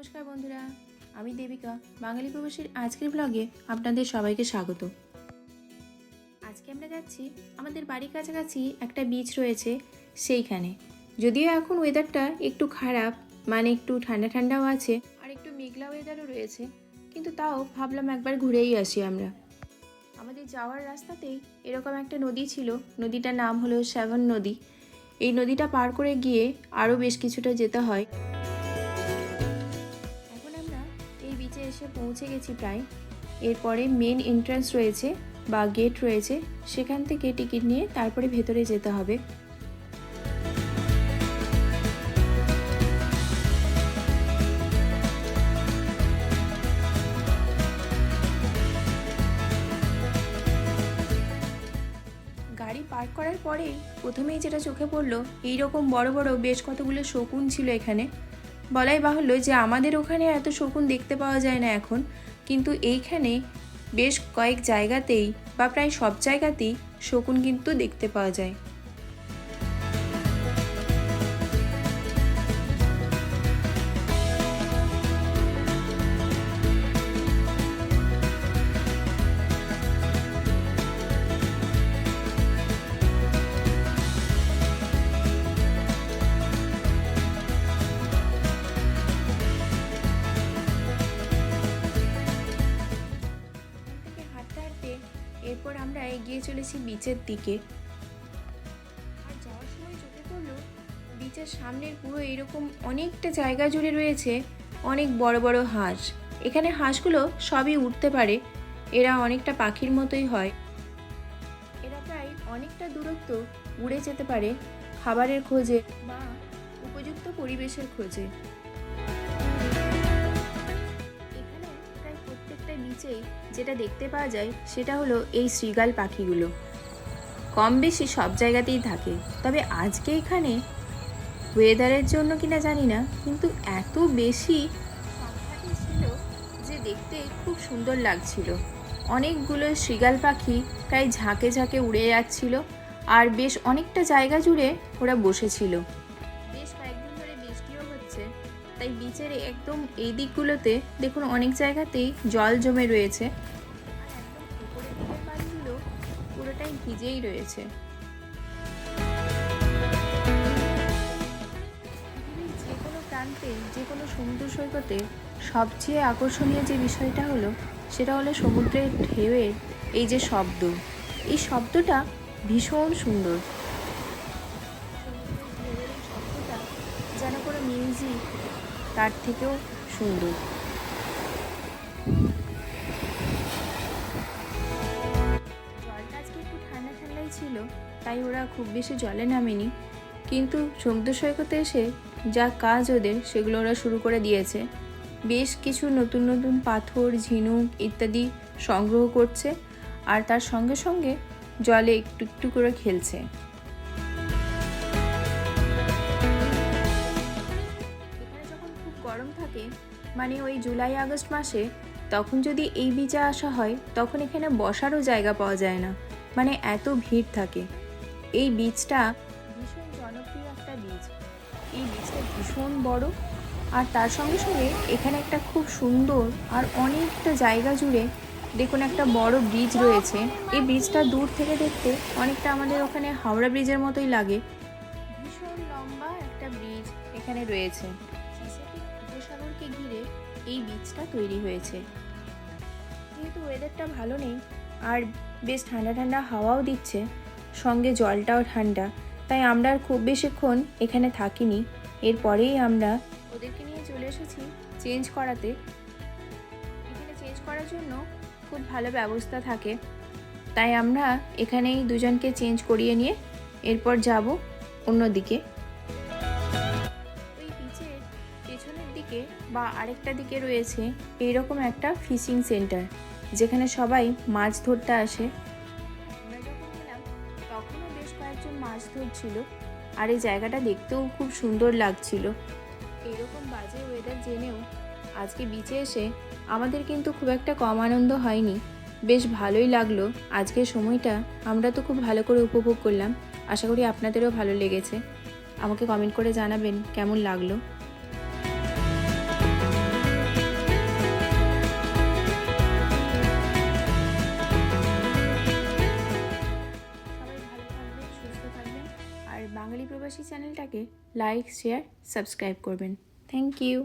নমস্কার বন্ধুরা, আমি দেবিকা, বাঙালি প্রবাসীর আজকের ব্লগে আপনাদের সবাইকে স্বাগত। আজকে আমরা যাচ্ছি, আমাদের বাড়ির কাছাকাছি একটা বিচ রয়েছে সেইখানে। যদিও এখন ওয়েদারটা একটু খারাপ মানে একটু ঠান্ডা ঠান্ডাও আছে, আর একটু মেঘলা ওয়েদারও রয়েছে, কিন্তু তাও ভাবলাম একবার ঘুরেই আসি আমরা। আমাদের যাওয়ার রাস্তাতেই এরকম একটা নদী ছিল, নদীটার নাম হলো সেভন নদী। এই নদীটা পার করে গিয়ে আরও বেশ কিছুটা যেতে হয়। এসে পৌঁছে গেছি প্রায়। এরপরে মেন এন্ট্রান্স রয়েছে বা গেট রয়েছে, সেখান থেকে টিকিট নিয়ে তারপরে ভেতরে যেতে হবে। গাড়ি পার্ক করার পরেই প্রথমেই যেটা চোখে পড়ল, এইরকম বড় বড় বেশ কতগুলো শকুন ছিল এখানে। বলাই বাহুল্য যে আমাদের ওখানে এত শকুন দেখতে পাওয়া যায় না এখন। কিন্তু এইখানে বেশ কয়েক জায়গাতেই বা প্রায় সব জায়গাতেই শকুন কিন্তু দেখতে পাওয়া যায়। এগিয়ে চলেছি বিচের দিকে। আর যাওয়ার সময় চোখে পড়ল বিচের সামনের পুরো এরকম অনেকটা জায়গা জুড়ে রয়েছে অনেক বড় বড় হাঁস। এখানে হাঁসগুলো সবই উঠতে পারে, এরা অনেকটা পাখির মতোই হয়। এরা প্রায় অনেকটা দূরত্ব উড়ে যেতে পারে খাবারের খোঁজে বা উপযুক্ত পরিবেশের খোঁজে। নিচেই যেটা দেখতে পাওয়া যায় সেটা হলো এই শ্রীগাল পাখিগুলো। কম বেশি সব জায়গাতেই থাকে, তবে আজকে এখানে ওয়েদারের জন্য কিনা জানি না, কিন্তু এত বেশি ছিল যে দেখতে খুব সুন্দর লাগছিল। অনেকগুলো শ্রীগাল পাখি প্রায় ঝাঁকে ঝাঁকে উড়ে যাচ্ছিল, আর বেশ অনেকটা জায়গা জুড়ে ওরা বসেছিল। তাই বিচের একদম এই দিকগুলোতে দেখুন অনেক জায়গাতেই জল জমে রয়েছে। পুরোটাই ভিজেই রয়েছে। যে কোনো প্রান্তে যে কোনো সমুদ্র সৈকতে সবচেয়ে আকর্ষণীয় যে বিষয়টা হলো, সেটা হলো সমুদ্রের ঢেউয়ের এই যে শব্দ। এই শব্দটা ভীষণ সুন্দর। যেন কোনো মিউজিক তার থেকেও সুন্দর। জলটা আজকে একটু ঠান্ডা ঠান্ডাই ছিল, তাই ওরা খুব বেশি জলে নামেনি। কিন্তু সমুদ্র সৈকতে এসে যা কাজ ওদের, সেগুলো ওরা শুরু করে দিয়েছে। বেশ কিছু নতুন নতুন পাথর, ঝিনুক ইত্যাদি সংগ্রহ করছে, আর তার সঙ্গে সঙ্গে জলে একটু একটু করে খেলছে। থাকে মানে ওই জুলাই, আগস্ট মাসে, তখন যদি এই বিচে আসা হয়, তখন এখানে বসারও জায়গা পাওয়া যায় না মানে এত ভিড় থাকে। এই বীজটা ভীষণ জনপ্রিয় একটা বীজ এই বীজটা ভীষণ বড়, আর তার সঙ্গে সঙ্গে এখানে একটা খুব সুন্দর আর অনেকটা জায়গা জুড়ে দেখুন একটা বড় ব্রিজ রয়েছে। এই ব্রিজটা দূর থেকে দেখতে অনেকটা আমাদের ওখানে হাওড়া ব্রিজের মতোই লাগে। ভীষণ লম্বা একটা ব্রিজ এখানে রয়েছে। প্যাসিফিক ঘিরে এই বীজটা তৈরি হয়েছে। যেহেতু ওয়েদারটা ভালো নেই, আর বেশ ঠান্ডা ঠান্ডা হাওয়াও দিচ্ছে, সঙ্গে জলটাও ঠান্ডা, তাই আমরা আর খুব বেশিক্ষণ এখানে থাকিনি। এরপরেই আমরা ওদেরকে নিয়ে চলে এসেছি চেঞ্জ করাতে। এখানে চেঞ্জ করার জন্য খুব ভালো ব্যবস্থা থাকে। তাই আমরা এখানেই দুজনকে চেঞ্জ করিয়ে নিয়ে এরপর যাব অন্যদিকে। দিকে বা আরেকটা দিকে রয়েছে এইরকম একটা ফিশিং সেন্টার, যেখানে সবাই মাছ ধরতে আসে। আমরা যখন গেলাম, তখনও বেশ কয়েকজন মাছ ধরছিল আর এই জায়গাটা দেখতেও খুব সুন্দর লাগছিল। এরকম বাজে ওয়েদার জেনেও আজকে বিচে এসে আমাদের কিন্তু খুব একটা কম আনন্দ হয়নি। বেশ ভালোই লাগল। আজকের সময়টা আমরা তো খুব ভালো করে উপভোগ করলাম। আশা করি আপনাদেরও ভালো লেগেছে। আমাকে কমেন্ট করে জানাবেন কেমন লাগল। বাঙালি প্রবাসী চ্যানেলটাকে লাইক শেয়ার সাবস্ক্রাইব করবেন থ্যাংক ইউ